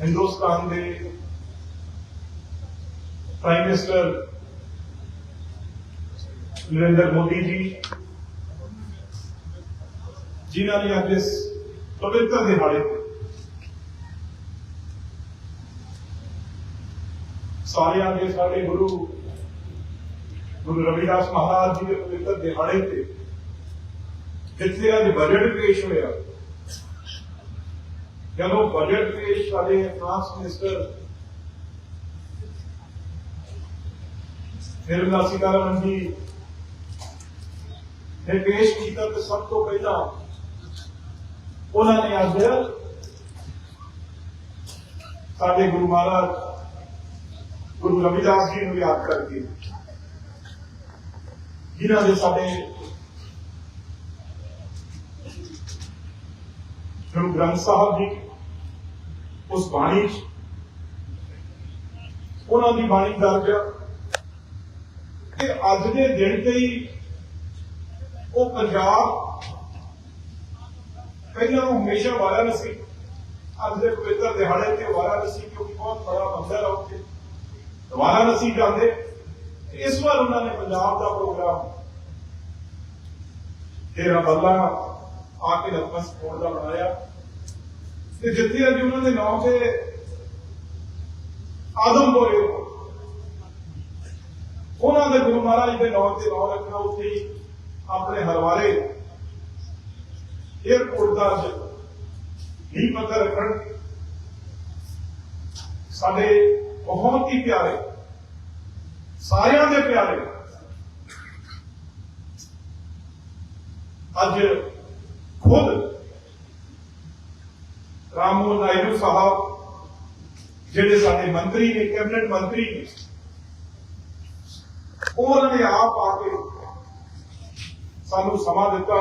ਹਿੰਦੁਸਤਾਨ ਦੇ prime minister Narendra Modi ji, ਜਿਨ੍ਹਾਂ ਨੇ ਅੱਜ ਇਸ ਪਵਿੱਤਰ ਦਿਹਾੜੇ ਤੇ ਸਾਰਿਆਂ ਦੇ ਸਾਡੇ ਗੁਰੂ ਗੁਰੂ ਰਵਿਦਾਸ ਮਹਾਰਾਜ ਜੀ ਦੇ ਪਵਿੱਤਰ ਦਿਹਾੜੇ ਤੇ ਜਿੱਥੇ ਅੱਜ ਬਜਟ ਪੇਸ਼ ਹੋਇਆ। ਜਦੋਂ ਬਜਟ ਪੇਸ਼ ਸਾਡੇ ਫਾਈਨਾਂਸ ਮਿਨਿਸਟਰ ਨਿਰਮਲਾ ਸੀਤਾਰਮਨ ਜੀ ਨੇ ਪੇਸ਼ ਕੀਤਾ ਤੇ ਸਭ ਤੋਂ ਪਹਿਲਾਂ ਉਹਨਾਂ ਨੇ ਅੱਜ ਸਾਡੇ ਗੁਰੂ ਮਹਾਰਾਜ, ਗੁਰੂ ਰਵਿਦਾਸ ਜੀ ਨੂੰ ਯਾਦ ਕਰਕੇ ਜਿਨ੍ਹਾਂ ਦੇ ਸਾਡੇ ਗੁਰੂ ਗ੍ਰੰਥ ਸਾਹਿਬ ਜੀ ਉਸ ਬਾਣੀ 'ਚ। ਉਹਨਾਂ ਦੀ ਬਾਣੀ ਦਰਜ ਆ ਕਿ ਅੱਜ ਦੇ ਦਿਨ ਤੇ ਹੀ ਉਹ ਪੰਜਾਬ ਪਹਿਲਾਂ ਉਹ ਹਮੇਸ਼ਾ ਵਾਰਾਣਸੀ, ਅੱਜ ਦੇ ਪਵਿੱਤਰ ਦਿਹਾੜੇ ਤੇ ਵਾਰਾਣਸੀ ਕਿਉਂਕਿ ਬਹੁਤ ਬੜਾ ਮੰਦਰ ਆ ਉੱਥੇ। ਵਾਰਾਣਸੀ ਜਾਂਦੇ, ਇਸ ਵਾਰ ਉਹਨਾਂ ਨੇ ਪੰਜਾਬ ਦਾ ਪ੍ਰੋਗਰਾਮ ਤੇਰਾ ਬੱਲਾ ਆ ਕੇ ਨਤਮਸਤਕ ਦਾ ਬਣਾਇਆ। ਤੇ ਜਿੱਥੇ ਅੱਜ ਉਹਨਾਂ ਦੇ ਨਾਂ ਤੇ ਆਦਮ ਆਦਮਪੁਰ ਉਹਨਾਂ ਦੇ ਗੁਰੂ ਮਹਾਰਾਜ ਦੇ ਨਾਂ ਤੇ ਨਾਂ ਰੱਖਣਾ ਉੱਥੇ ਆਪਣੇ ਹਰਵਾਰੇ 에어ਪੋਰਟ ਦਾ ਨਹੀਂ ਪਤਾ ਰੱਖਣ। ਸਾਡੇ ਬਹੁਤ ਹੀ ਪਿਆਰੇ, ਸਾਰਿਆਂ ਦੇ ਪਿਆਰੇ ਅੱਜ ਖੁਦ ਰਾਮੂ ਨਾਇਡੂ ਸਾਹਿਬ, ਜਿਹੜੇ ਸਾਡੇ ਮੰਤਰੀ ਨੇ, ਕੈਬਨਿਟ ਮੰਤਰੀ ਨੇ, ਉਹਨਾਂ ਨੇ ਆਪ ਆ ਕੇ ਸਾਨੂੰ ਸਮਾਂ ਦਿੱਤਾ।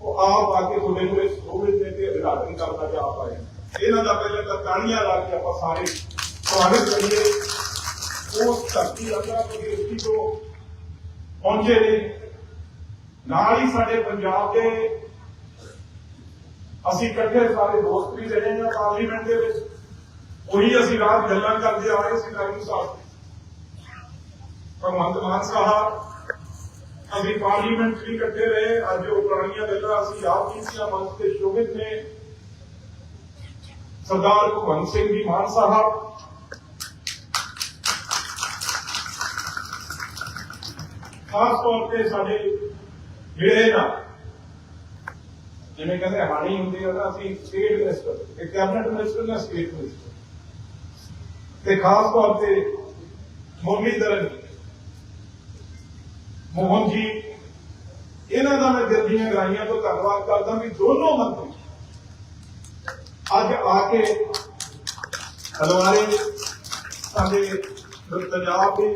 ਉਹ ਆਪ ਆ ਕੇ ਤੁਹਾਡੇ ਕੋਲੇ ਸੋਭੇ ਦੇ ਕੇ ਉਦਘਾਟਨ ਕਰਨਾ ਜਾ ਪਾਏ ਇਹਨਾਂ ਦਾ ਪਹਿਲੇ ਤਾਂ ਤਾੜੀਆਂ ਲਾ ਕੇ ਆਪਾਂ ਸਾਰੇ ਸਵਾਗਤ ਕਰੀਏ। ਉਸ ਧਰਤੀ ਅੱਲਾ ਦੀ ਰਿਸ਼ਤੀ ਤੋਂ ਪਹੁੰਚੇ ਨੇ, ਨਾਲ ਹੀ ਸਾਡੇ ਪੰਜਾਬ ਦੇ ਅਸੀਂ ਇਕੱਠੇ ਸਾਰੇ ਦੋਸਤ ਵੀ ਰਹੇ ਹਾਂ ਪਾਰਲੀਮੈਂਟ ਦੇ ਵਿੱਚ। ਉਹੀ ਅਸੀਂ ਰਾਤ ਗੱਲਾਂ ਕਰਦੇ ਆਏ ਸੀ ਨਾਇਡੂ ਸਾਹਿਬ ਭਗਵੰਤ ਮਾਨ ਸਾਹਿਬ, ਅਸੀਂ ਪਾਰਲੀਮੈਂਟ ਵੀ ਇਕੱਠੇ ਰਹੇ। ਅੱਜ ਉਹ ਪੁਰਾਣੀਆਂ ਗੱਲਾਂ ਅਸੀਂ ਯਾਦ ਕੀਤੀਆਂ ਮੰਚ ਤੇ ਸ਼ੋਭਿਤ ਨੇ। ਸਰਦਾਰ ਭਗਵੰਤ ਸਿੰਘ ਜੀ ਮਾਨ ਸਾਹਿਬ। ਖਾਸ ਤੌਰ ਤੇ ਸਾਡੇ ਜਿਹੜੇ ਨਾ ਜਿਵੇਂ ਕਹਿੰਦੇ ਹਾਣੀ ਹੁੰਦੀ ਹੈ ਨਾ ਅਸੀਂ ਸਟੇਟ ਮਿਨਿਸਟਰ ਇੱਕ ਕੈਬਨਿਟ ਮਿਨਿਸਟਰ ਨਾ ਸਟੇਟ ਮਿਨਿਸਟਰ ਤੇ ਖਾਸ ਤੌਰ ਤੇ ਮੁਰਲੀਧਰਨ ਮੋਹਨ ਜੀ, ਇਹਨਾਂ ਦਾ ਮੈਂ ਦਿਲ ਦੀਆਂ ਗਰਾਈਆਂ ਤੋਂ ਧੰਨਵਾਦ ਕਰਦਾ ਵੀ ਦੋਨੋਂ ਮੰਤਰੀ ਅੱਜ ਆ ਕੇ ਹਲਵਾਰੇ ਸਾਡੇ ਪੰਜਾਬ ਦੇ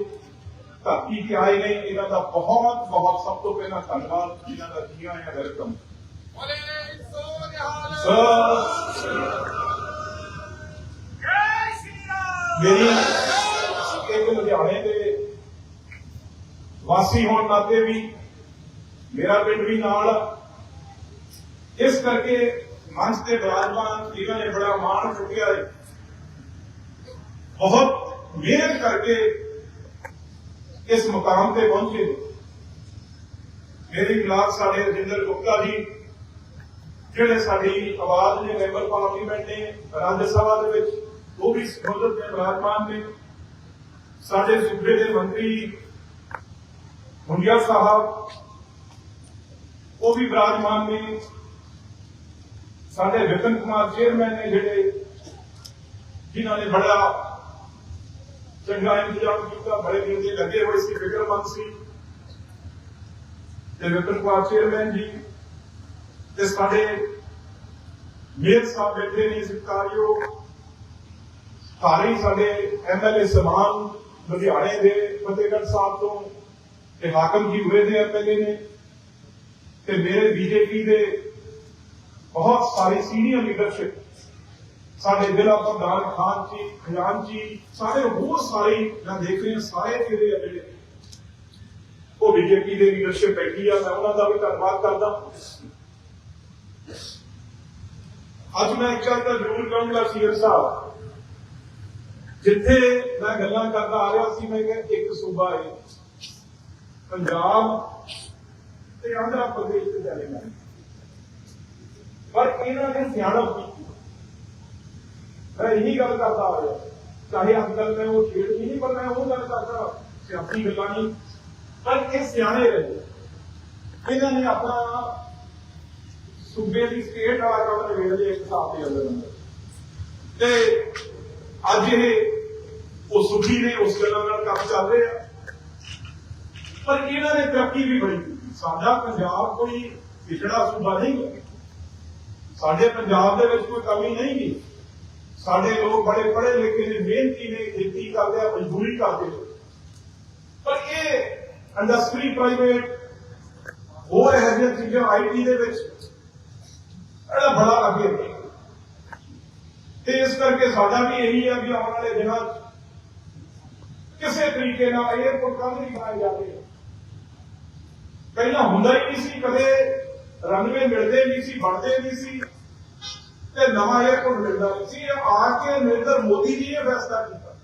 ਧਰਤੀ ਤੇ ਆਏ ਨੇ, ਇਹਨਾਂ ਦਾ ਬਹੁਤ ਬਹੁਤ ਸਭ ਤੋਂ ਪਹਿਲਾਂ ਧੰਨਵਾਦ ਇਹਨਾਂ ਦਾ ਜੀਆਂ ਹੈ ਵੈਲਕਮ ਸੋ ਮੇਰੀ ਇੱਕ ਲੁਧਿਆਣੇ ਦੇ ਵਾਸੀ ਹੋਣ ਨਾਤੇ ਵੀ ਮੇਰਾ ਪਿੰਡ ਵੀ ਨਾਲ ਇਸ ਕਰਕੇ ਮੰਚ ਤੇ ਬਿਰਾਜਮਾਨ ਜਿਨ੍ਹਾਂ ਨੇ ਬੜਾ ਮਾਣ ਚੁੱਕਿਆ ਹੈ, ਬਹੁਤ ਮਿਹਨਤ ਕਰਕੇ ਇਸ ਮੁਕਾਮ ਤੇ ਪਹੁੰਚੇ ਨੇ। ਮੇਰੀ ਕਲਾਸ ਸਾਡੇ ਰਜਿੰਦਰ ਗੁਪਤਾ ਜੀ ਜਿਹੜੇ ਸਾਡੀ ਆਵਾਜ਼ ਦੇ ਮੈਂਬਰ ਪਾਰਲੀਮੈਂਟ ਨੇ, ਰਾਜ ਸਭਾ ਦੇ ਵਿੱਚ, ਉਹ ਵੀ ਸਹੂਲਤ ਦੇ ਬਿਰਾਜਮਾਨ ਨੇ। ਸਾਡੇ ਸੂਬੇ ਦੇ ਮੰਤਰੀ ਮੁੰਡਿਆ ਸਾਹਿਬ, ਉਹ ਵੀ ਬਰਾਜਮਾਨ ਨੇ। ਸਾਡੇ ਵਿਪਨ ਕੁਮਾਰ ਚੇਅਰਮੈਨ ਨੇ ਜਿਹੜੇ, ਜਿਨ੍ਹਾਂ ਨੇ ਬੜਾ ਚੰਗਾ ਇੰਤਜ਼ਾਮ ਕੀਤਾ, ਬੜੇ ਦਿਨ ਦੇ ਲੱਗੇ ਹੋਏ ਸੀ ਫਿਕਰਮੰਦ ਸੀ ਤੇ ਵਿਪਨ ਕੁਮਾਰ ਚੇਅਰਮੈਨ ਜੀ। ਤੇ ਸਾਡੇ ਮੇਅਰ ਸਾਹਿਬ ਬੈਠੇ ਨੇ, ਸਤਿਕਾਰਯੋਗ। ਸਾਰੇ ਸਾਡੇ ਐਮਐਲਏ ਸਮਾਨ ਲੁਧਿਆਣੇ ਦੇ ਫਤਿਹਗੜ੍ਹ ਸਾਹਿਬ ਤੋਂ ਤੇ ਹਾਕਮ ਜੀ ਹੋਏ ਦੇ ਐਮਐਲਏ ਨੇ। ਤੇ ਮੇਰੇ ਬੀਜੇਪੀ ਦੇ ਬਹੁਤ ਸਾਰੇ ਸੀਨੀਅਰ ਲੀਡਰਸ਼ਿਪ, ਸਾਡੇ ਜ਼ਿਲ੍ਹਾ ਪ੍ਰਧਾਨ ਖਾਨ ਜੀ, ਖਜਾਨ ਜੀ, ਸਾਰੇ ਬਹੁਤ ਸਾਰੇ ਮੈਂ ਦੇਖ ਰਿਹਾ, ਸਾਰੇ ਜਿਹੜੇ ਜਿਹੜੇ ਉਹ ਬੀਜੇਪੀ ਦੇ ਲੀਡਰਸ਼ਿਪ ਬੈਠੀ ਆ, ਮੈਂ ਉਹਨਾਂ ਦਾ ਵੀ ਧੰਨਵਾਦ ਕਰਦਾ। ਅੱਜ ਮੈਂ ਇੱਕ ਗੱਲ ਤਾਂ ਜ਼ਰੂਰ ਕਹੂੰਗਾ ਸੀਐਮ ਸਾਹਿਬ। ਜਿੱਥੇ ਮੈਂ ਗੱਲਾਂ ਕਰਦਾ ਆ ਰਿਹਾ ਸੀ, ਮੈਂ ਕਿਹਾ ਇੱਕ ਸੂਬਾ ਹੈ। ਪੰਜਾਬ ਤੇ ਆਂਧਰਾ ਪ੍ਰਦੇਸ਼ ਤੇ ਚੱਲੇਗਾ ਪਰ ਇਹਨਾਂ ਨੇ ਸਿਆਣਪ ਕੀਤੀ। ਮੈਂ ਇਹੀ ਗੱਲ ਕਰਦਾ ਆ ਰਿਹਾ। ਚਾਹੇ ਅੱਜ ਕੱਲ ਮੈਂ ਉਹ ਛੇੜ ਨਹੀਂ ਪਰ ਮੈਂ ਉਹ ਗੱਲ ਕਰਦਾ ਸਿਆਸੀ ਗੱਲਾਂ ਨਹੀਂ। ਪਰ ਇਹ ਸਿਆਣੇ ਰਹੇ। ਇਹਨਾਂ ਨੇ ਆਪਣਾ ਸੂਬੇ ਦੀ ਸਟੇਟ ਵਾਲਾ ਕੰਮ ਨਿਬੇੜ ਲਿਆ ਇੱਕ ਹਿਸਾਬ ਦੇ ਅੰਦਰ ਤੇ ਅੱਜ ਇਹ ਉਹ ਸੁਖੀ ਨੇ ਉਸ ਗੱਲਾਂ ਨਾਲ ਕੰਮ ਚੱਲ ਰਿਹਾ। ਪਰ ਇਹਨਾਂ ਨੇ ਤਰੱਕੀ ਵੀ ਬੜੀ ਸਾਡਾ ਪੰਜਾਬ ਕੋਈ ਪਿਛੜਾ ਸੂਬਾ ਨਹੀਂ। ਹੈ ਸਾਡੇ ਪੰਜਾਬ ਦੇ ਵਿੱਚ ਕੋਈ ਕਮੀ ਨਹੀਂ ਗੀ ਸਾਡੇ ਲੋਕ ਬੜੇ ਪੜ੍ਹੇ ਲਿਖੇ ਨੇ, ਮਿਹਨਤੀ ਨੇ, ਖੇਤੀ ਕਰਦੇ ਆ, ਮਜ਼ਦੂਰੀ ਕਰਦੇ ਨੇ ਪਰ ਇਹ ਇੰਡਸਟਰੀ ਪ੍ਰਾਈਵੇਟ ਹੋਰ ਇਹ ਜਿਹੀਆਂ ਚੀਜ਼ਾਂ ਆਈਟੀ ਦੇ ਵਿੱਚ ਇਹਦਾ ਬੜਾ ਅੱਗੇ ਤੇ ਇਸ ਕਰਕੇ ਸਾਡਾ ਵੀ ਇਹੀ ਹੈ ਵੀ ਆਉਣ ਵਾਲੇ ਦਿਨਾਂ ਕਿਸੇ ਤਰੀਕੇ ਨਾਲ ਇਹ ਪ੍ਰਬੰਧ ਨਹੀਂ ਬਣਾਏ ਜਾਂਦੇ। ਪਹਿਲਾਂ ਹੁੰਦਾ ਹੀ ਨਹੀਂ ਸੀ, ਕਦੇ ਰਨਵੇ ਮਿਲਦੇ ਨਹੀਂ ਸੀ, ਬਣਦੇ ਨਹੀਂ ਸੀ ਤੇ ਨਵਾਂ ਏਅਰਪੋਰਟ ਮਿਲਦਾ ਨਹੀਂ ਸੀ। ਆ ਕੇ ਨਰਿੰਦਰ ਮੋਦੀ ਜੀ ਇਹ ਫੈਸਲਾ ਕੀਤਾ।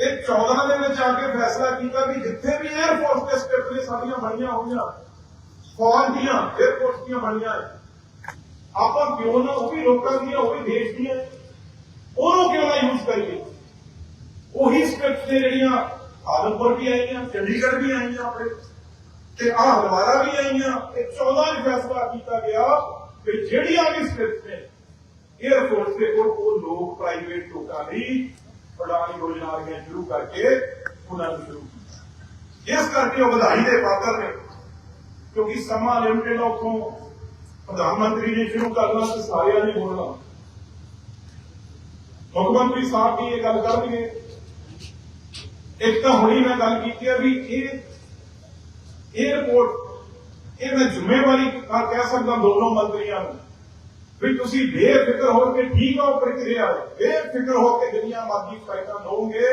ਇਹ 14 ਦੇ ਵਿੱਚ ਆ ਕੇ ਫੈਸਲਾ ਕੀਤਾ ਵੀ ਜਿੱਥੇ ਵੀ ਏਅਰਫੋਰਸ ਦੇ ਸਟੇਟਰੀ ਸਾਡੀਆਂ ਬਣੀਆਂ ਹੋਈਆਂ, ਫੌਜ ਦੀਆਂ ਏਅਰਪੋਰਟ ਦੀਆਂ ਬਣੀਆਂ ਆਪਾਂ ਕਿਉਂ ਨਾ ਉਹ ਵੀ ਲੋਕਾਂ ਦੀਆਂ ਉਹ ਵੀ ਦੇਸ਼ ਦੀਆਂ ਉਹਨੂੰ ਕਿਉਂ ਨਾ ਯੂਜ਼ ਕਰੀਏ ਉਹੀ ਸਕ੍ਰਿਪਟ ਨੇ ਜਿਹੜੀਆਂ ਆਦਮਪੁਰ ਵੀ ਆਈਆਂ ਚੰਡੀਗੜ੍ਹ ਵੀ ਆਈਆਂ ਆਪਣੇ ਤੇ ਆਹ ਹਲਵਾਰਾ ਵੀ ਆਈਆਂ ਇਹ 14 ਚ ਫੈਸਲਾ ਕੀਤਾ ਗਿਆ ਕਿ ਜਿਹੜੀਆਂ ਵੀ ਸਕ੍ਰਿਪਟ ਨੇ 에ਅਰਫੋਰਸ ਦੇ ਕੋਲ ਉਹ ਲੋਕ ਪ੍ਰਾਈਵੇਟ ਲੋਕਾਂ ਲਈ ਉਡਾਨ ਯੋਜਨਾਵਾਂ ਸ਼ੁਰੂ ਕਰਕੇ ਉਹਨਾਂ ਨੂੰ ਸ਼ੁਰੂ ਕੀਤਾ ਇਸ ਕਰਕੇ ਉਹ ਵਧਾਈ ਦੇ ਪਾਤਰ ਨੇ ਕਿਉਂਕਿ ਸਮਾਂ ਲਿਮਟਿਡ ਉਥੋਂ ਪ੍ਰਧਾਨ ਮੰਤਰੀ ਨੇ ਸ਼ੁਰੂ ਕਰਨਾ ਤੇ ਸਾਰਿਆਂ ਨੇ ਬੋਲਣਾ ਮੁੱਖ ਮੰਤਰੀ ਸਾਹਿਬ ਵੀ ਇਹ ਗੱਲ ਕਰਨਗੇ। ਇੱਕ ਤਾਂ ਹੁਣੀ ਮੈਂ ਗੱਲ ਕੀਤੀ ਹੈ ਵੀ ਇਹ 에어ਪੋਰਟ ਇਹ ਮੈਂ ਜ਼ਿੰਮੇਵਾਰੀ ਨਾਲ ਕਹਿ ਸਕਦਾ ਦੋਨੋਂ ਮੰਤਰੀਆਂ ਨੂੰ ਵੀ ਤੁਸੀਂ ਬੇਫਿਕਰ ਹੋ ਕੇ ਠੀਕ ਹੋ ਪ੍ਰਕਿਰਿਆ ਬੇਫਿਕਰ ਹੋ ਕੇ ਜਿੰਨੀਆਂ ਮਾਦੀ ਫਾਇਦਾ ਲਓਗੇ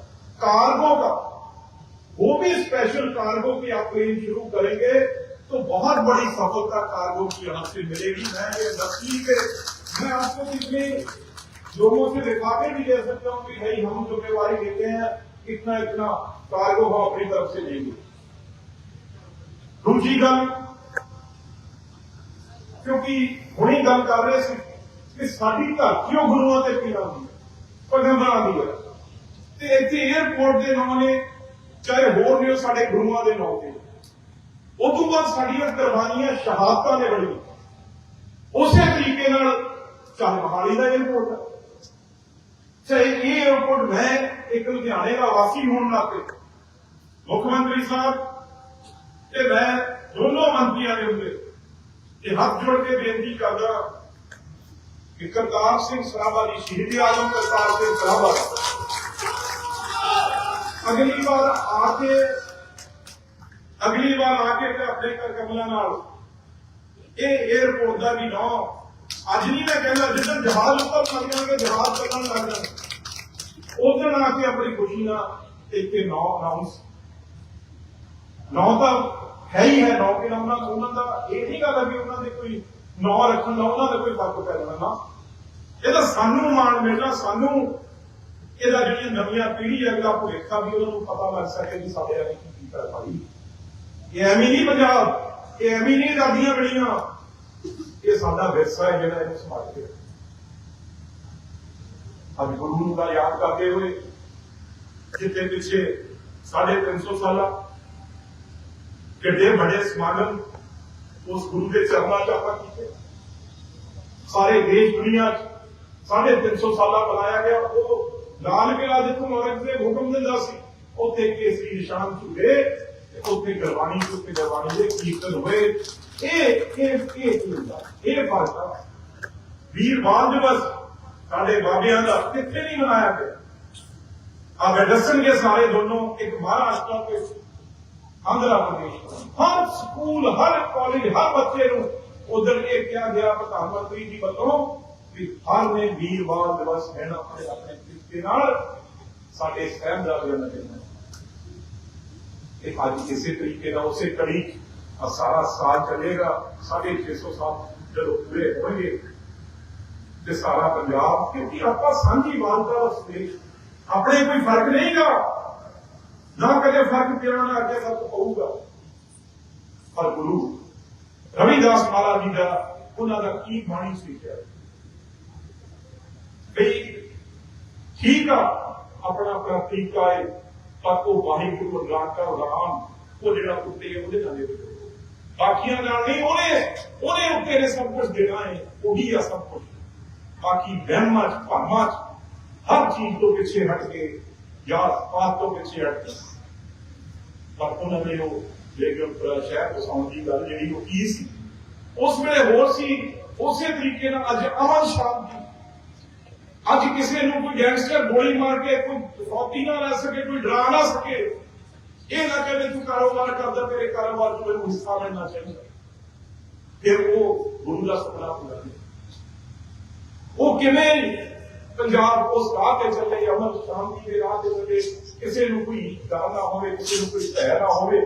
کارگو کا، وہ بھی اسپیشل کارگو کی آپ ٹرین شروع کریں گے، تو بہت بڑی سفلتا کارگو کی یہاں سے ملے گی۔ میں یہ نسلی کے میں آپ کو کتنی لوگوں سے دکھا کے بھی دے سکتا ہوں کہ بھائی ہم جو واری لیتے ہیں، اتنا اتنا کارگو ہم اپنی طرف سے لیں گے۔ دوسری گل، کیونکہ ہوں گل کر رہے سے کہ ساری دھرتی گروہوں سے پیرا ہوئی پگمبرا بھی ہے۔ ਤੇ ਇੱਥੇ 에어ਪੋਰਟ ਦੇ ਨਾਂ ਨੇ, ਚਾਹੇ ਹੋਰ ਨੇ ਸਾਡੇ ਗੁਰੂਆਂ ਦੇ ਨਾਂ ਨੇ ਉਸ ਬਾਅਦ ਸਾਡੀਆਂ ਕੁਰਬਾਨੀਆਂ ਸ਼ਹਾਦਤਾਂ ਨੇ ਬੜੀ ਉਸੇ ਤਰੀਕੇ ਨਾਲ ਚਾਹੇ ਮਹਾਲੀ ਦਾ 에어ਪੋਰਟ ਹੈ ਚਾਹੇ ਇਹ 에어ਪੋਰਟ ਮੈਂ ਇੱਕ ਲੁਧਿਆਣੇ ਦਾ ਵਾਸੀ ਹੋਣ ਨਾਤੇ ਮੁੱਖ ਮੰਤਰੀ ਸਾਹਿਬ ਤੇ ਮੈਂ ਦੋਨੋਂ ਮੰਤਰੀਆਂ ਦੇ ਉੱਤੇ ਇਹ ਹੱਥ ਜੋੜ ਕੇ ਬੇਨਤੀ ਕਰਦਾ ਕਿ ਕਰਤਾਰ ਸਿੰਘ ਸਰਾਭਾ ਦੀ ਸ਼ਹੀਦੀ ਆਲਮ ਕਰਤਾਰ ਸਿੰਘ ਸਰਾਭਾ ਅਗਲੀ ਵਾਰ ਆ ਕੇ, ਅਗਲੀ ਵਾਰ ਆ ਕੇ ਤੇ ਆਪਣੇ ਕਮਲਾ ਨਾਲ। ਇਹ 에어ਪੋਰਟ ਦਾ ਵੀ ਨਾਂ ਅੱਜ ਨਹੀਂ ਮੈਂ ਕਹਿੰਦਾ, ਜਿੱਦਣ ਜਹਾਜ਼ ਉੱਪਰ ਲੱਗ ਜਾਣਗੇ, ਜਹਾਜ਼ ਚੱਲਣ ਲੱਗ ਜਾਣਗੇ। ਉਦੋਂ ਆ ਕੇ ਆਪਣੀ ਖੁਸ਼ੀ ਨਾਲ ਇੱਥੇ ਨਾਂ ਅਨਾਉਂਸ ਨਾਂ ਤਾਂ ਹੈ ਹੀ ਹੈ, ਨਾਂ ਕਿ ਉਹਨਾਂ ਉਹਨਾਂ ਦਾ ਇਹ ਨਹੀਂ ਗੱਲ ਵੀ ਉਹਨਾਂ ਦੇ ਕੋਈ ਨਾਂ ਰੱਖਣ ਦਾ, ਉਹਨਾਂ ਦਾ ਕੋਈ ਫ਼ਰਕ ਪੈ ਜਾਣਾ ਨਾ। ਇਹ ਤਾਂ ਸਾਨੂੰ ਮਾਣ ਮਿਲਣਾ ਸਾਨੂੰ ਇਹਦਾ ਜਿਹੜੀਆਂ ਨਵੀਆਂ ਪੀੜ੍ਹੀ ਹੈ ਅਗਲਾ ਭੁਲੇਖਾ ਵੀ ਉਹਨਾਂ ਨੂੰ ਪਤਾ ਲੱਗ ਸਕੇ ਵੀ ਸਾਡੇ ਵਾਲੇ ਕੀ ਕੀਤਾ ਭਾਈ ਇਹ ਐਵੇਂ ਨਹੀਂ ਪੰਜਾਬ ਇਹ ਐਵੇਂ ਨਹੀਂ ਦਾਦੀਆਂ ਮਿਲੀਆਂ ਇਹ ਸਾਡਾ ਵਿਰਸਾ ਹੈ ਜਿਹੜਾ ਇਹਨੂੰ ਸੰਭਾਲ ਕੇ ਅੱਜ ਗੁਰੂ ਨੂੰ ਦਾ ਯਾਦ ਕਰਦੇ ਹੋਏ ਜਿੱਥੇ ਪਿੱਛੇ ਸਾਢੇ 300 ਸਾਲਾ ਕਿੱਡੇ ਬੜੇ ਸਮਾਗਮ ਉਸ ਗੁਰੂ ਦੇ ਚਰਨਾਂ 'ਚ ਆਪਾਂ ਕੀਤੇ ਸਾਰੇ ਦੇਸ਼ ਦੁਨੀਆ 'ਚ ਸਾਢੇ 300 ਸਾਲਾ ਬਣਾਇਆ ਗਿਆ ਉਹ ਲਾਲ ਕਿਲਾ ਜਿੱਥੋਂ ਔਰੰਗਜ਼ੇਬ ਹੁਕਮ ਦਿੰਦਾ ਸੀ ਉੱਥੇ ਕੇਸਰੀ ਨਿਸ਼ਾਨ ਝੂਲੇ ਤੇ ਉੱਥੇ ਗੁਰਬਾਣੀ ਤੇ ਉੱਥੇ ਗੁਰਬਾਣੀ ਦੇ ਕੀਰਤਨ ਹੋਏ ਇਹ ਇਹ ਇਹ ਕੀ ਹੁੰਦਾ ਇਹ ਫ਼ਰਕ ਆ ਵੀਰਵਾਰ ਦਿਵਸ ਸਾਡੇ ਬਾਬਿਆਂ ਦਾ ਕਿੱਥੇ ਨਹੀਂ ਮਨਾਇਆ ਗਿਆ ਆ ਮੈਂ ਦੱਸਣਗੇ ਸਾਰੇ ਦੋਨੋਂ ਇੱਕ ਮਹਾਰਾਸ਼ਟਰ ਤੇ ਆਂਧਰਾ ਪ੍ਰਦੇਸ਼ ਹਰ ਸਕੂਲ ਹਰ ਕਾਲਜ ਹਰ ਬੱਚੇ ਨੂੰ ਉਧਰ ਇਹ ਕਿਹਾ ਗਿਆ ਪ੍ਰਧਾਨ ਮੰਤਰੀ ਜੀ ਵੱਲੋਂ ਵੀ ਹਰ ਨੇ ਵੀਰਵਾਰ ਦਿਵਸ ਹੈ ਆਪਣੇ ਆਪਣੇ ਤਰੀਕੇ ਨਾਲ ਸਾਡੇ ਸਹਿਬਜ਼ਾਦਿਆਂ ਦਾ ਦਿਨ ਹੈ। ਇਹ ਅੱਜ ਇਸੇ ਤਰੀਕੇ ਨਾਲ ਉਸੇ ਕੜੀ ਸਾਰਾ ਸਾਲ ਚੱਲੇਗਾ ਸਾਢੇ 600 ਸਾਲ ਜਦੋਂ ਪੂਰੇ ਹੋਣਗੇ ਤੇ ਸਾਰਾ ਪੰਜਾਬ, ਕਿਉਂਕਿ ਆਪਾਂ ਸਾਂਝੀ ਵਾਲਤਾ ਵਸਦੇ ਆਪਣੇ ਕੋਈ ਫ਼ਰਕ ਨਹੀਂਗਾ। ਨਾ ਕਦੇ ਫ਼ਰਕ ਪਿਆ ਨਾ ਅੱਗੇ ਫ਼ਰਕ ਪਊਗਾ। ਪਰ ਗੁਰੂ ਰਵਿਦਾਸ ਮਹਾਰਾਜ ਜੀ ਦਾ ਉਹਨਾਂ ਦਾ ਕੀ ਬਾਣੀ ਸੀ ਕਿਹਾ? ਵੀ ਠੀਕ ਆ ਆਪਣਾ ਆਪਣਾ ਤਰੀਕਾ ਹੈ ਪਰ ਉਹ ਵਾਹਿਗੁਰੂ ਰਾਕਾ ਰਾਮ ਉਹ ਜਿਹੜਾ ਉੱਤੇ ਹੈ, ਉਹਦੇ ਨਾਲ ਦੇ ਬਾਕੀਆਂ ਨਾਲ ਨਹੀਂ ਉਹਨੇ ਉਹਨੇ ਉੱਤੇ ਨੇ ਸਭ ਕੁਝ ਦੇਣਾ ਹੈ ਉਹੀ ਆ ਸਭ ਕੁਝ ਬਾਕੀ ਵਹਿਮਾਂ ਚ ਭਾਵਾਂ ਚ ਹਰ ਚੀਜ਼ ਤੋਂ ਪਿੱਛੇ ਹਟ ਕੇ ਜਾਂ ਪਾਤ ਤੋਂ ਪਿੱਛੇ ਹਟ ਕੇ ਪਰ ਉਹਨਾਂ ਨੇ ਉਹ ਲੇਕਿਨ ਸ਼ਹਿਰ ਵਸਾਉਣ ਦੀ ਗੱਲ ਜਿਹੜੀ ਉਹ ਕੀ ਸੀ ਉਸ ਵੇਲੇ ਹੋਰ ਸੀ ਉਸੇ ਤਰੀਕੇ ਨਾਲ ਅੱਜ ਕਿਸੇ ਨੂੰ ਕੋਈ ਗੈਂਗਸਟਰ ਗੋਲੀ ਮਾਰ ਕੇ, ਕੋਈ ਫੌਤੀ ਨਾ ਲੈ ਸਕੇ, ਕੋਈ ਡਰਾ ਨਾ ਸਕੇ, ਇਹ ਨਾ ਕਹੇ ਤੂੰ ਕਾਰੋਬਾਰ ਕਰਦਾ, ਤੇਰੇ ਕਾਰੋਬਾਰ ਤੋਂ ਮੈਨੂੰ ਹਿੱਸਾ ਮਿਲਣਾ ਚਾਹੀਦਾ। ਫਿਰ ਉਹ ਗੁਰੂ ਦਾ ਸੁਪਨਾ ਪੂਰਾ ਉਹ ਕਿਵੇਂ ਪੰਜਾਬ ਉਸ ਰਾਹ ਤੇ ਚੱਲੇ ਅਮਨ ਸ਼ਾਂਤੀ ਦੇ ਰਾਹ ਤੇ ਚੱਲੇ, ਕਿਸੇ ਨੂੰ ਕੋਈ ਡਰ ਨਾ ਹੋਵੇ, ਕਿਸੇ ਨੂੰ ਕੋਈ ਭੈ ਨਾ ਹੋਵੇ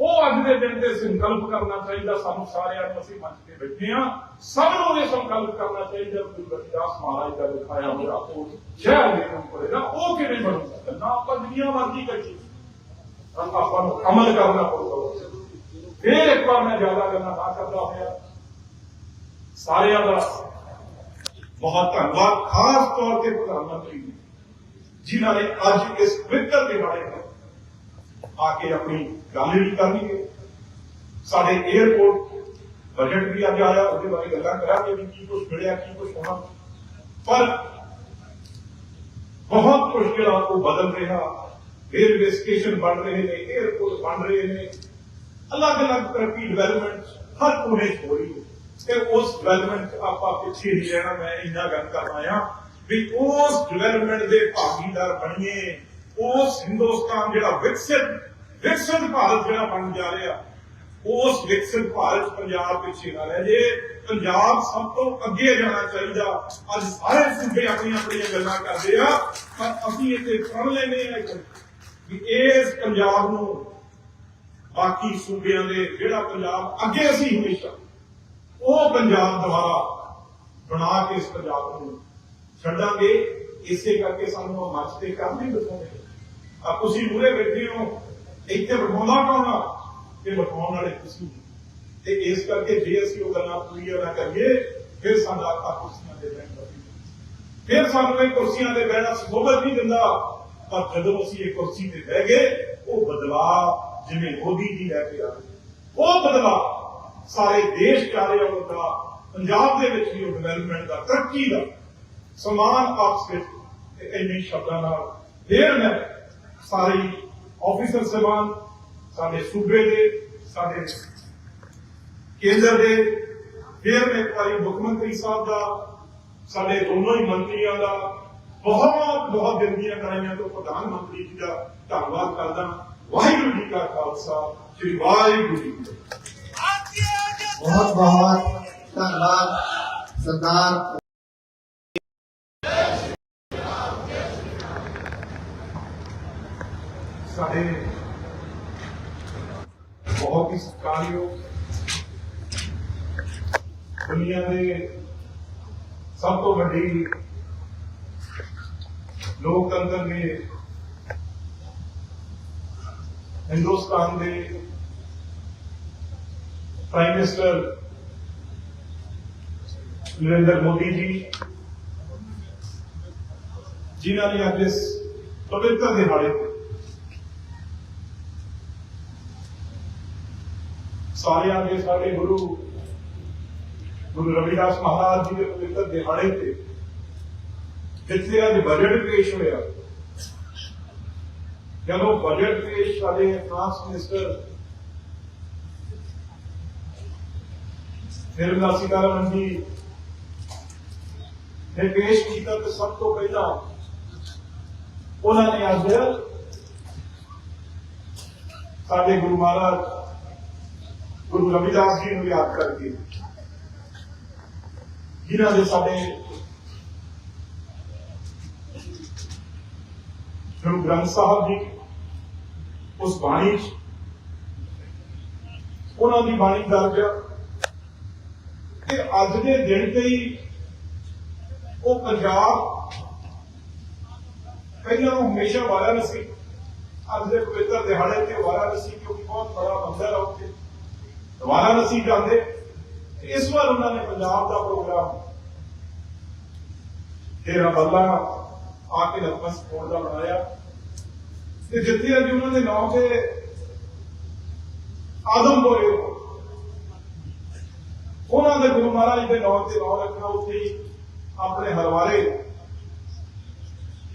ਉਹ ਅੱਜ ਦੇ ਦਿਨ ਤੇ ਸੰਕਲਪ ਕਰਨਾ ਚਾਹੀਦਾ, ਸਾਨੂੰ ਸਾਰਿਆਂ ਨੂੰ ਅਸੀਂ ਮੰਚ ਤੇ ਬੈਠੇ ਆ ਸਭ ਨੂੰ ਇਹ ਸੰਕਲਪ ਕਰਨਾ ਚਾਹੀਦਾ ਗੁਰੂ ਰਵਿਦਾਸ ਮਹਾਰਾਜ ਦਾ ਦਿਖਾਇਆ ਹੋਇਆ ਉਹ ਸ਼ਹਿਰ ਦੇ ਉੱਪਰ ਨਾ ਉਹ ਕਿਵੇਂ ਬਣੂਗਾ ਨਾ ਆਪਾਂ ਦੁਨੀਆ ਮਰਜ਼ੀ ਕਰੀਏ। ਤਾਂ ਆਪਾਂ ਨੂੰ ਅਮਲ ਕਰਨਾ ਪਊਗਾ ਫਿਰ ਇੱਕ ਵਾਰ ਮੈਂ ਜ਼ਿਆਦਾ ਗੱਲਾਂ ਨਾ ਕਰਦਾ ਹੋਇਆ। ਸਾਰਿਆਂ ਦਾ ਬਹੁਤ ਧੰਨਵਾਦ, ਖਾਸ ਤੌਰ ਤੇ ਪ੍ਰਧਾਨ ਮੰਤਰੀ ਜੀ, ਜਿਨ੍ਹਾਂ ਨੇ ਅੱਜ ਇਸ ਪਵਿੱਤਰ ਦਿਹਾੜੇ ਤੇ ਆ ਕੇ ਆਪਣੀ ਗੱਲ ਵੀ ਕਰਨਗੇ ਸਾਡੇ 에어ਪੋਰਟ ਬਜਟ ਵੀ ਅੱਜ ਆਇਆ, ਉਹਦੇ ਬਾਰੇ ਗੱਲਾਂ ਕਰਾਂਗੇ ਵੀ ਕੀ ਕੁਝ ਮਿਲਿਆ, ਕੀ ਕੁਝ ਹੋਣਾ। ਪਰ ਬਹੁਤ ਮੁਸ਼ਕਿਲਾਂ ਉਹ ਬਦਲ ਰਿਹਾ। ਰੇਲਵੇ ਸਟੇਸ਼ਨ ਬਣ ਰਹੇ ਨੇ 에어ਪੋਰਟ ਬਣ ਰਹੇ ਨੇ। ਅਲੱਗ-ਅਲੱਗ ਤਰੱਕੀ ਡਿਵੈਲਪਮੈਂਟ ਹਰ ਕੋਨੇ ਹੋ ਰਹੀ ਹੈ। ਤੇ ਉਸ ਡਿਵੈਲਪਮੈਂਟ ਆਪਾਂ ਪਿੱਛੇ ਨਹੀਂ ਰਹਿਣਾ, ਮੈਂ ਇੰਨਾ ਗੱਲ ਕਰਨਾ ਆ ਵੀ ਉਸ ਡਿਵੈਲਪਮੈਂਟ ਦੇ ਭਾਗੀਦਾਰ ਬਣੀਏ। ਉਸ ਹਿੰਦੁਸਤਾਨ ਜਿਹੜਾ ਵਿਕਸਿਤ ਵਿਕਸਿਤ ਭਾਰਤ ਜਿਹੜਾ ਬਣ ਜਾ ਰਿਹਾ, ਉਸ ਵਿਕਸਿਤ ਭਾਰਤ ਪੰਜਾਬ ਪਿੱਛੇ ਨਾ ਰਹਿ ਜੇ। ਪੰਜਾਬ ਸਭ ਤੋਂ ਅੱਗੇ ਜਾਣਾ ਚਾਹੀਦਾ। ਅੱਜ ਸਾਰੇ ਸੂਬੇ ਆਪਣੀਆਂ ਆਪਣੀਆਂ ਗੱਲਾਂ ਕਰਦੇ ਆ। ਪਰ ਅਸੀਂ ਇੱਥੇ ਫੜ ਲੈਨੇ ਆ ਇੱਕ ਇਸ ਪੰਜਾਬ ਨੂੰ ਬਾਕੀ ਸੂਬਿਆਂ ਦੇ ਜਿਹੜਾ ਪੰਜਾਬ ਅੱਗੇ ਅਸੀਂ ਹਮੇਸ਼ਾ, ਉਹ ਪੰਜਾਬ ਦੁਆਰਾ ਬਣਾ ਕੇ ਇਸ ਪੰਜਾਬ ਨੂੰ ਛੱਡਾਂਗੇ। ਇਸੇ ਕਰਕੇ ਸਾਨੂੰ ਉਹ ਮੰਚ ਤੇ ਕੰਮ ਨਹੀਂ। ਬਿਠਾਉਂਦੇ ਆ ਤੁਸੀਂ ਮੂਰੇ ਬੈਠੇ ਹੋ, ਇੱਥੇ ਬਿਠਾਉਂਦਾ ਕੌਣ ਆ? ਇਹ ਬਿਠਾਉਣ ਵਾਲੇ ਤੁਸੀਂ ਤੇ ਇਸ ਕਰਕੇ ਜੇ ਅਸੀਂ ਉਹ ਗੱਲਾਂ ਪੂਰੀਆਂ ਨਾ ਕਰੀਏ, ਫਿਰ ਸਾਡਾ ਆ ਕੁਰਸੀਆਂ ਤੇ ਬੈਠ ਫਿਰ ਸਾਨੂੰ ਇਹ ਕੁਰਸੀਆਂ ਤੇ ਬਹਿਣਾ ਸਹੂਲਤ ਨਹੀਂ ਦਿੰਦਾ। ਪਰ ਜਦੋਂ ਅਸੀਂ ਇਹ ਕੁਰਸੀ ਤੇ ਬਹਿ ਗਏ, ਉਹ ਬਦਲਾਅ ਜਿਵੇਂ ਮੋਦੀ ਜੀ ਲੈ ਕੇ ਆਏ। ਉਹ ਬਦਲਾਅ ਸਾਰੇ ਦੇਸ਼ ਚਾਰੇ ਔਰ ਦਾ ਪੰਜਾਬ ਦੇ ਵਿੱਚ ਵੀ ਉਹ ਡਿਵੈਲਪਮੈਂਟ ਦਾ, ਤਰੱਕੀ ਦਾ। ਸਮਾਨ ਆਪਸ ਵਿੱਚ ਇੰਨੇ ਸ਼ਬਦਾਂ ਨਾਲ ਫੇਰ ਮੈਂ ਸਾਰੇ ਆਫੀਸਰ ਸਮਾਨ ਸਾਡੇ ਸੂਬੇ ਦੇ ਸਾਡੇ ਕੇਂਦਰ ਦੇ ਫਿਰ ਮੈਂ ਇੱਕ ਵਾਰੀ ਮੁੱਖ ਮੰਤਰੀ ਸਾਹਿਬ ਦਾ ਸਾਡੇ ਦੋਨੋਂ ਹੀ ਮੰਤਰੀਆਂ ਦਾ ਬਹੁਤ ਬਹੁਤ ਦਿਲ ਦੀਆਂ ਕਰਾਈਆਂ ਤੋਂ ਪ੍ਰਧਾਨ ਮੰਤਰੀ ਜੀ ਦਾ ਧੰਨਵਾਦ ਕਰਦਾ ਵਾਹਿਗੁਰੂ ਜੀ ਕਾ ਖਾਲਸਾ ਸ੍ਰੀ ਵਾਹਿਗੁਰੂ ਜੀ ਕੀ ਫਤਿਹ। ਬਹੁਤ ਬਹੁਤ ਧੰਨਵਾਦ ਸਰਦਾਰ ਸਾਡੇ ਬਹੁਤ ਹੀ ਸਤਿਕਾਰਯੋਗ ਦੁਨੀਆ ਦੇ ਸਭ ਤੋਂ ਵੱਡੀ ਲੋਕਤੰਤਰ ਦੇ ਹਿੰਦੁਸਤਾਨ ਦੇ ਪ੍ਰਾਈਮ ਮਿਨਿਸਟਰ ਨਰਿੰਦਰ ਮੋਦੀ ਜੀ, ਜਿਨ੍ਹਾਂ ਨੇ ਅੱਜ ਇਸ ਪਵਿੱਤਰ ਦਿਹਾੜੇ ਤੇ ਸਾਰਿਆਂ ਦੇ ਸਾਡੇ ਗੁਰੂ ਗੁਰੂ ਰਵਿਦਾਸ ਮਹਾਰਾਜ ਜੀ ਦੇ ਪਵਿੱਤਰ ਦਿਹਾੜੇ ਤੇ ਜਿੱਥੇ ਅੱਜ ਬਜਟ ਪੇਸ਼ ਹੋਇਆ। ਜਦੋਂ ਬਜਟ ਪੇਸ਼ ਸਾਡੇ ਫਰਾਂਸ ਮਿਨਿਸਟਰ ਨਿਰਮਲਾ ਸੀਤਾਰਮਨ ਜੀ ਨੇ ਪੇਸ਼ ਕੀਤਾ ਤੇ ਸਭ ਤੋਂ ਪਹਿਲਾਂ ਉਹਨਾਂ ਨੇ ਅੱਜ ਸਾਡੇ ਗੁਰੂ ਮਹਾਰਾਜ ਗੁਰੂ ਰਵਿਦਾਸ ਜੀ ਨੂੰ ਯਾਦ ਕਰਕੇ, ਜਿਨ੍ਹਾਂ ਦੇ ਸਾਡੇ ਗੁਰੂ ਗ੍ਰੰਥ ਸਾਹਿਬ ਜੀ, ਉਸ ਬਾਣੀ 'ਚ, ਉਹਨਾਂ ਦੀ ਬਾਣੀ ਦਰਜ ਆ ਕਿ ਅੱਜ ਦੇ ਦਿਨ ਤੇ ਹੀ ਉਹ ਪੰਜਾਬ ਪਹਿਲਾਂ ਉਹ ਹਮੇਸ਼ਾ ਵਾਰਾਣਸੀ ਅੱਜ ਦੇ ਪਵਿੱਤਰ ਦਿਹਾੜੇ ਤੇ ਵਾਰਾਣਸੀ ਕਿਉਂਕਿ ਬਹੁਤ ਬੜਾ ਮੰਦਰ ਆ ਉੱਥੇ। ਵਾਰਾਣਸੀ ਜਾਂਦੇ ਤੇ ਇਸ ਵਾਰ ਉਹਨਾਂ ਨੇ ਪੰਜਾਬ ਦਾ ਪ੍ਰੋਗਰਾਮ ਤੇਰਾ ਬੱਲਾ ਆ ਕੇ ਨਤਮਸਤਕ ਦਾ ਬਣਾਇਆ। ਤੇ ਜਿੱਥੇ ਅੱਜ ਉਹਨਾਂ ਦੇ ਨਾਮ ਤੇ ਆਦਮ ਉਹਨਾਂ ਦੇ ਗੁਰੂ ਮਹਾਰਾਜ ਦੇ ਨਾਮ ਤੇ ਨਾਮ ਰੱਖਣਾ ਉੱਥੇ ਹੀ ਆਪਣੇ ਹਰਵਾਰੇ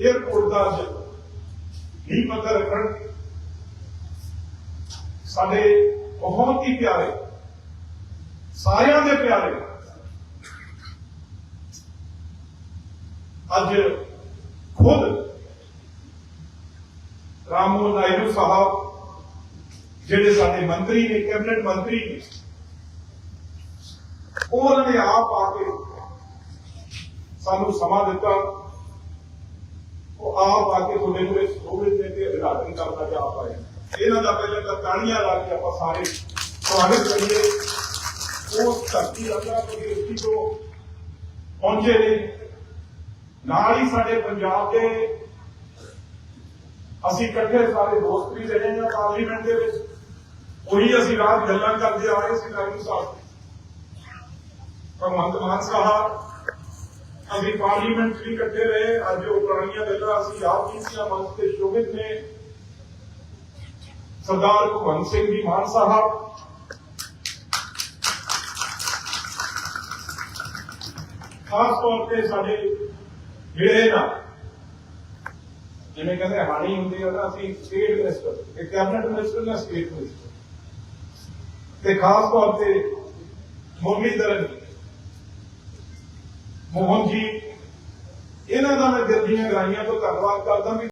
ਏਅਰਪੋਰਟ ਦਾ ਅੱਜ ਵੀ ਪਤਾ ਰੱਖਣ। ਸਾਡੇ ਬਹੁਤ ਹੀ ਪਿਆਰੇ ਸਾਰਿਆਂ ਦੇ ਪਿਆਰੇ ਅੱਜ ਖੁਦ ਰਾਮੂ ਨਾਇਡੂ ਸਾਹਿਬ ਜਿਹੜੇ ਸਾਡੇ ਮੰਤਰੀ ਨੇ ਕੈਬਨਿਟ ਮੰਤਰੀ ਨੇ ਉਹਨਾਂ ਨੇ ਆਪ ਆ ਕੇ ਸਾਨੂੰ ਸਮਾਂ ਦਿੱਤਾ ਉਹ ਆਪ ਆ ਕੇ ਤੁਹਾਡੇ ਕੋਲੇ ਸੋਭੇ ਦੇ ਕੇ ਉਦਘਾਟਨ ਕਰਨਾ ਜਾ ਪਾਏ ਇਹਨਾਂ ਦਾ ਪਹਿਲਾਂ ਤਾਂ ਤਾੜੀਆਂ ਲਾ ਕੇ ਆਪਾਂ ਸਾਰੇ ਸਵਾਗਤ ਕਰੀਏ। ਉਹ ਧਰਤੀ ਅੰਦਰ ਕੋਈ ਉੱਚੀ ਤੋਂ ਪਹੁੰਚੇ ਨੇ। ਨਾਲ ਹੀ ਸਾਡੇ ਪੰਜਾਬ ਦੇ ਅਸੀਂ ਇਕੱਠੇ ਸਾਰੇ ਦੋਸਤ ਵੀ ਰਹੇ ਹਾਂ ਪਾਰਲੀਮੈਂਟ ਦੇ ਵਿੱਚ। ਉਹੀ ਅਸੀਂ ਰਾਤ ਗੱਲਾਂ ਕਰਦੇ ਆ ਰਹੇ ਸੀ ਨਾਇਡੂ ਸਾਹਿਬ। ਭਗਵੰਤ ਮਾਨ ਸਾਹਿਬ, ਅਸੀਂ ਪਾਰਲੀਮੈਂਟ 'ਚ ਵੀ ਇਕੱਠੇ ਰਹੇ। ਅੱਜ ਉਹ ਪੁਰਾਣੀਆਂ ਗੱਲਾਂ ਅਸੀਂ ਆਪ ਕੀਤੀਆਂ, ਮੰਚ ਤੇ ਸ਼ੋਭਿਤ ਨੇ। ਸਰਦਾਰ ਭਗਵੰਤ ਸਿੰਘ ਜੀ ਮਾਨ ਸਾਹਿਬ। ਖਾਸ ਤੌਰ ਤੇ ਸਾਡੇ ਜਿਹੜੇ ਨਾ ਜਿਵੇਂ ਕਹਿੰਦੇ ਹਾਣੀ ਹੁੰਦੀ ਹੈ ਨਾ ਅਸੀਂ ਸਟੇਟ ਮਿਨਿਸਟਰ ਇੱਕ ਕੈਬਨਿਟ ਮਿਨਿਸਟਰ ਨਾ ਸਟੇਟ ਮਿਨਿਸਟਰ ਤੇ ਖਾਸ ਤੌਰ ਤੇ ਮੁਰਲੀਧਰਨ, ਮੋਹਨ ਜੀ, ਇਹਨਾਂ ਦਾ ਮੈਂ ਦਿਲ ਦੀਆਂ ਗਰਾਈਆਂ ਤੋਂ ਧੰਨਵਾਦ ਕਰਦਾ ਵੀ